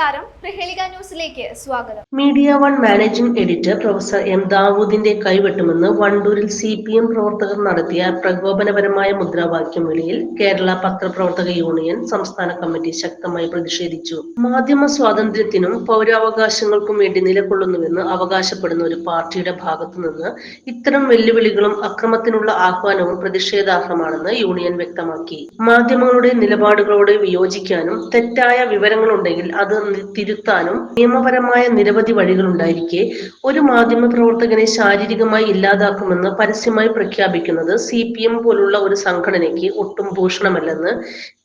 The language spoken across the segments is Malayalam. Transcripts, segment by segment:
നമസ്കാരം. പ്രഹേളിക ന്യൂസിലേക്ക് സ്വാഗതം. Media One managing editor professor M ദാവൂദിന്റെ കൈവെട്ടുമെന്ന് വണ്ടൂരിൽ സി പി എം പ്രവർത്തകർ നടത്തിയ പ്രകോപനപരമായ മുദ്രാവാക്യം വിളിയിൽ കേരള പത്രപ്രവർത്തക യൂണിയൻ സംസ്ഥാന കമ്മിറ്റി ശക്തമായി പ്രതിഷേധിച്ചു. മാധ്യമ സ്വാതന്ത്ര്യത്തിനും പൗരാവകാശങ്ങൾക്കും വേണ്ടി നിലകൊള്ളുന്നുവെന്ന് അവകാശപ്പെടുന്ന ഒരു പാർട്ടിയുടെ ഭാഗത്തുനിന്ന് ഇത്തരം വെല്ലുവിളികളും അക്രമത്തിനുള്ള ആഹ്വാനവും പ്രതിഷേധാർഹമാണെന്ന് യൂണിയൻ വ്യക്തമാക്കി. മാധ്യമങ്ങളുടെ നിലപാടുകളോട് വിയോജിക്കാനും തെറ്റായ വിവരങ്ങളുണ്ടെങ്കിൽ അത് തിരുത്താനും നിയമപരമായ നിരവധി വഴികളുണ്ടായിരിക്കെ ഒരു മാധ്യമ പ്രവർത്തകനെ ശാരീരികമായി ഇല്ലാതാക്കുമെന്ന് പരസ്യമായി പ്രഖ്യാപിക്കുന്നത് സി പി എം പോലുള്ള ഒരു സംഘടനയ്ക്ക് ഒട്ടും ഭൂഷണമല്ലെന്ന്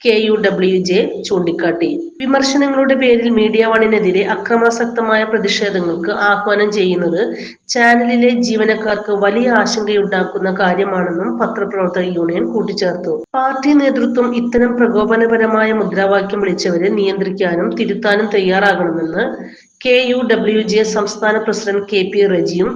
കെ യു ഡബ്ല്യു ജെ ചൂണ്ടിക്കാട്ടി. വിമർശനങ്ങളുടെ പേരിൽ മീഡിയ വണിനെതിരെ അക്രമാസക്തമായ പ്രതിഷേധങ്ങൾക്ക് ആഹ്വാനം ചെയ്യുന്നത് ചാനലിലെ ജീവനക്കാർക്ക് വലിയ ആശങ്കയുണ്ടാക്കുന്ന കാര്യമാണെന്നും പത്രപ്രവർത്തക യൂണിയൻ കൂട്ടിച്ചേർത്തു. പാർട്ടി നേതൃത്വം ഇത്തരം പ്രകോപനപരമായ മുദ്രാവാക്യം വിളിച്ചവരെ നിയന്ത്രിക്കാനും തിരുത്താനും തയ്യാറാകണമെന്ന് കെ യു ഡബ്ല്യു ജെ സംസ്ഥാന പ്രസിഡന്റ് കെ പി റജിയും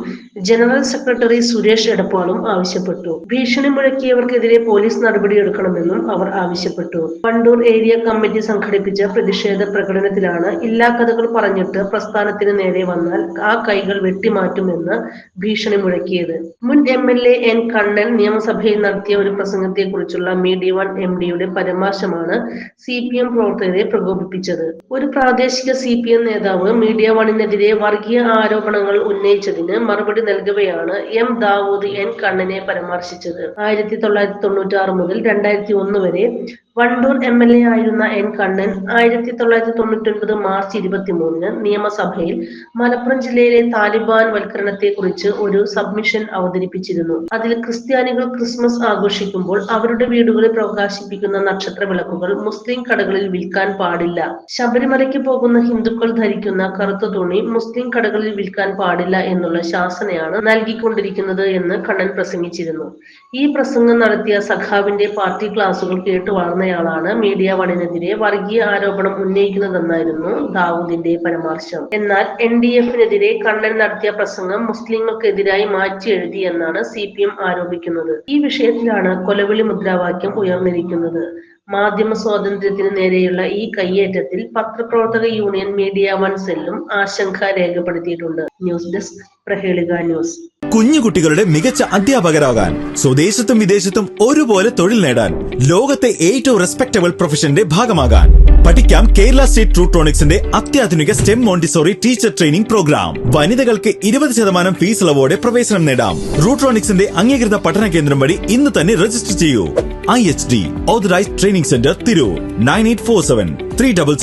ജനറൽ സെക്രട്ടറി സുരേഷ് എടപ്പാളും ആവശ്യപ്പെട്ടു. ഭീഷണി മുഴക്കിയവർക്കെതിരെ പോലീസ് നടപടിയെടുക്കണമെന്നും അവർ ആവശ്യപ്പെട്ടു. വണ്ടൂർ ഏരിയ കമ്മിറ്റി സംഘടിപ്പിച്ച പ്രതിഷേധ പ്രകടനത്തിലാണ് ഇല്ലാ കഥകൾ പറഞ്ഞിട്ട് പ്രസ്ഥാനത്തിന് നേരെ വന്നാൽ ആ കൈകൾ വെട്ടിമാറ്റുമെന്ന് ഭീഷണി മുഴക്കിയത്. മുൻ M L A N Kannan നിയമസഭയിൽ നടത്തിയ ഒരു പ്രസംഗത്തെ കുറിച്ചുള്ള മീഡിയ വൺ എം ഡിയുടെ പരാമർശമാണ് സി പി എം പ്രവർത്തകരെ പ്രകോപിപ്പിച്ചത്. ഒരു പ്രാദേശിക സി പി എം നേതാവ് മീഡിയ വണിനെതിരെ വർഗീയ ആരോപണങ്ങൾ ഉന്നയിച്ചതിന് മറുപടി നൽകവെയാണ് എം ദാവൂദ് എൻ കണ്ണനെ പരാമർശിച്ചത്. ആയിരത്തി തൊള്ളായിരത്തി തൊണ്ണൂറ്റി ആറ് മുതൽ രണ്ടായിരത്തി ഒന്ന് വരെ വണ്ടൂർ എം എൽ എ ആയിരുന്ന എൻ കണ്ണൻ ആയിരത്തി തൊള്ളായിരത്തി തൊണ്ണൂറ്റി ഒൻപത് മാർച്ച് ഇരുപത്തി മൂന്നിന് നിയമസഭയിൽ മലപ്പുറം ജില്ലയിലെ താലിബാൻ വൽക്കരണത്തെ കുറിച്ച് ഒരു സബ്മിഷൻ അവതരിപ്പിച്ചിരുന്നു. അതിൽ ക്രിസ്ത്യാനികൾ ക്രിസ്മസ് ആഘോഷിക്കുമ്പോൾ അവരുടെ വീടുകളിൽ പ്രകാശിപ്പിക്കുന്ന നക്ഷത്ര വിളക്കുകൾ മുസ്ലിം കടകളിൽ വിൽക്കാൻ പാടില്ല. ശബരിമലയ്ക്ക് പോകുന്ന ഹിന്ദുക്കൾ ധരിക്കുന്ന കറുത്ത തുണി മുസ്ലിം കടകളിൽ വിൽക്കാൻ പാടില്ല എന്നുള്ള ശാസനയാണ് നൽകിക്കൊണ്ടിരിക്കുന്നത് എന്ന് കണ്ണൻ പ്രസംഗിച്ചിരുന്നു. ഈ പ്രസംഗം നടത്തിയ സഖാവിന്റെ പാർട്ടി ക്ലാസുകൾ കേട്ടു വളർന്നയാളാണ് മീഡിയ വണിനെതിരെ വർഗീയ ആരോപണം ഉന്നയിക്കുന്നതെന്നായിരുന്നു ദാവൂദിന്റെ പരാമർശം. എന്നാൽ എൻ ഡി എഫിനെതിരെ കണ്ണൻ നടത്തിയ പ്രസംഗം മുസ്ലിങ്ങൾക്കെതിരായി മാറ്റി എഴുതി എന്നാണ് സി പി എം ആരോപിക്കുന്നത്. ഈ വിഷയത്തിലാണ് കൊലവിളി മുദ്രാവാക്യം ഉയർന്നിരിക്കുന്നത്. മാധ്യമ സ്വാതന്ത്ര്യത്തിന് നേരെയുള്ള ഈ കയ്യേറ്റത്തിൽ പത്രപ്രവർത്തക യൂണിയൻ മീഡിയ വൺ സെല്ലും ആശങ്ക രേഖപ്പെടുത്തിയിട്ടുണ്ട്. News desk Prahelika news. കുഞ്ഞുകുട്ടികളുടെ മികച്ച അധ്യാപകരാകാൻ സ്വദേശത്തും വിദേശത്തും ഒരുപോലെ തൊഴിൽ നേടാൻ ലോകത്തെ ഏറ്റവും റെസ്പെക്ടബിൾ പ്രൊഫഷന്റെ ഭാഗമാകാൻ. പഠിക്കാം കേരള സ്റ്റേറ്റ് ട്രൂട്രോണിക്സിന്റെ അത്യാധുനിക stem montessori teacher training programme വനിതകൾക്ക് ഇരുപത് ശതമാനം ഫീസ് ഇളവോടെ പ്രവേശനം നേടാം. റൂട്രോണിക്സിന്റെ അംഗീകൃത പഠന കേന്ദ്രം വഴി ഇന്ന് തന്നെ രജിസ്റ്റർ ചെയ്യൂ. I H D authorised training centre Tirur. Nine eight four seven three double